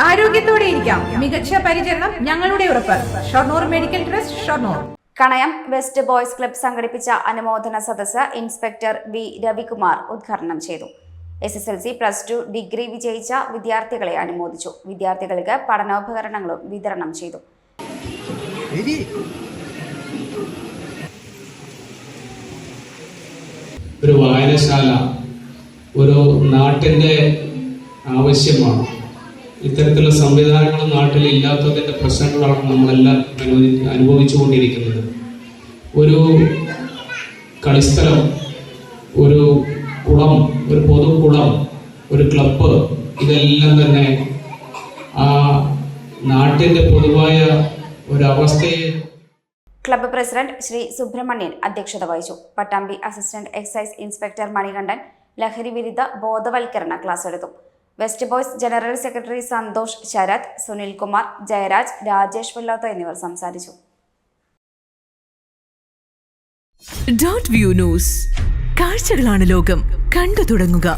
ആരോഗ്യത്തോടെ ഇരിക്കാം. മികച്ച പരിചരണം ഞങ്ങളുടെ ഉറപ്പ്. Shoranur medical trust Shoranur. Kanayam west boys club സംഘടിപ്പിച്ച അനുമോദന സദസ്സ് ഇൻസ്പെക്ടർ വി രവികുമാർ ഉദ്ഘാടനം ചെയ്തു. S S L C plus two degree വിജയിച്ച വിദ്യാർത്ഥികളെ അനുമോദിച്ചു. വിദ്യാർത്ഥികൾക്ക് പഠനോപകരണങ്ങളും വിതരണം ചെയ്തു. ഒരു വായനശാല ഒരു നാട്ടിന്റെ ആവശ്യമാണ്. ഇത്തരത്തിലുള്ള സംവിധാനങ്ങൾ നാട്ടിൽ ഇല്ലാത്തതിന്റെ പ്രശ്നങ്ങളാണ് നമ്മളെല്ലാം അനുഭവി അനുഭവിച്ചുകൊണ്ടിരിക്കുന്നത്. ഒരു കളിസ്ഥലം ഒരു കുളം ഒരു പൊതുകുളം ഒരു ക്ലബ്ബ് ഇതെല്ലാം തന്നെ ആ നാട്ടിന്റെ പൊതുവായ ഒരവസ്ഥയെ ക്ലബ്ബ് പ്രസിഡന്റ് ശ്രീ സുബ്രഹ്മണ്യൻ അധ്യക്ഷത വഹിച്ചു. Pattambi assistant excise inspector Manikandan ലഹരി വിരുദ്ധ ബോധവൽക്കരണ ക്ലാസ് എടുത്തു. West boys general secretary Santhosh Sarath Sunilkumar Jayaraj Rajesh വല്ലാത്ത എന്നിവർ സംസാരിച്ചു. ഡോട്ട് വ്യൂ ന്യൂസ് കാഴ്ചകളാണ് ലോകം. കണ്ടു തുടങ്ങുക.